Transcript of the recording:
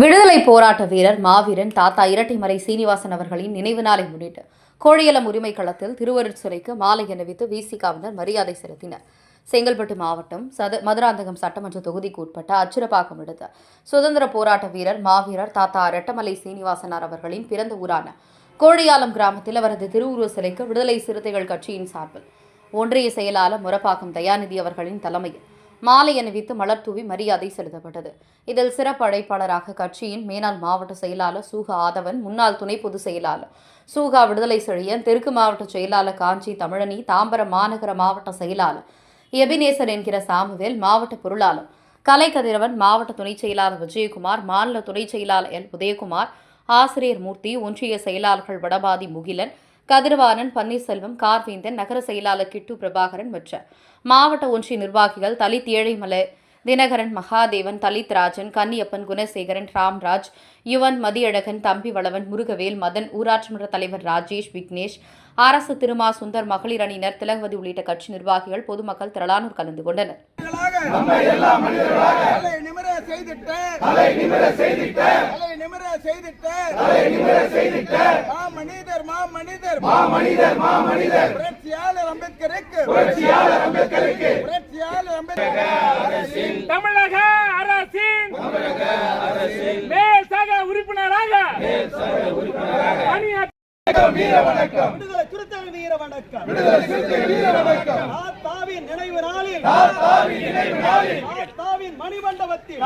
விடுதலை போராட்ட வீரர் மாவீரன் தாத்தா இரட்டைமலை சீனிவாசன் அவர்களின் நினைவு நாளை முன்னிட்டு கோழியலம் உரிமை களத்தில் திருவருட் சிலைக்கு மாலை அணிவித்து விசிகாவினர் மரியாதை செலுத்தினர். செங்கல்பட்டு மாவட்டம் சத மதுராந்தகம் சட்டமன்ற தொகுதிக்கு உட்பட்ட அச்சுரப்பாக்கம் எடுத்த சுதந்திர போராட்ட வீரர் மாவீரர் தாத்தா ரெட்டமலை சீனிவாசனார் அவர்களின் பிறந்த ஊரான கோழியாலம் கிராமத்தில் அவரது திருவுருவ சிலைக்கு விடுதலை சிறுத்தைகள் கட்சியின் சார்பில் ஒன்றிய செயலாளர் முரப்பாக்கம் தயாநிதி அவர்களின் தலைமையில் மாலை அணிவித்து மலர் தூவி மரியாதை செலுத்தப்பட்டது. இதில் சிறப்பு அழைப்பாளராக கட்சியின் மேனாள் மாவட்ட செயலாளர் சூகா ஆதவன் முன்னாள் துணை பொதுச் செயலாளர் சூகா விடுதலை செழியன் தெற்கு மாவட்ட செயலாளர் காஞ்சி தமிழனி தாம்பரம் மாநகர மாவட்ட செயலாளர் எபினேசர் என்கிற சாமுவேல் மாவட்ட பொருளாளர் கலை கதிரவன் மாவட்ட துணைச் செயலாளர் விஜயகுமார் மாநில துணைச் செயலாளர் எல். உதயகுமார் ஆசிரியர் மூர்த்தி ஒன்றிய செயலாளர்கள் வடபாதி முகிலன் கதிரவாணன் பன்னீர்செல்வம் கார்வேந்தன் நகர செயலாளர் கிட்டு பிரபாகரன் மற்றும் மாவட்ட ஒன்றிய நிர்வாகிகள் தலித் ஏழைமலை தினகரன் மகாதேவன் தலித் ராஜன் கன்னியப்பன் குணசேகரன் ராம்ராஜ் யுவன் மதியழகன் தம்பி வளவன் முருகவேல் மதன் ஊராட்சி மன்ற தலைவர் ராஜேஷ் விக்னேஷ் அரசு திருமா சுந்தர் மகளிர் அணியினர் திலகவதி உள்ளிட்ட கட்சி நிர்வாகிகள் பொதுமக்கள் திரளானோர் கலந்து கொண்டனர். செய்திட்ட தலை நிமிர செய்திட்ட தலை நிமிர செய்திட்ட தலை நிமிர செய்திட்ட மா மனிதர். மா மனிதர் மா மனிதர். மா மனிதர் புரட்சியாளர் அம்பேத்கருக்கு. புரட்சியாளர் அம்பேத்கருக்கு. புரட்சியாளர் அம்பேத்கர். தமிழக அரசின். மேல் சக உறுப்பினராக. பணியாற்ற விடுதலை சிறுத்தைகள் வீர வணக்கம் விடுதலை சிறுத்தைகள் வீர வணக்கம் தாத்தாவின் நினைவு நாளில். தாத்தாவின் நினைவு நாளில். தாத்தாவின் மணிமண்டபத்தில்.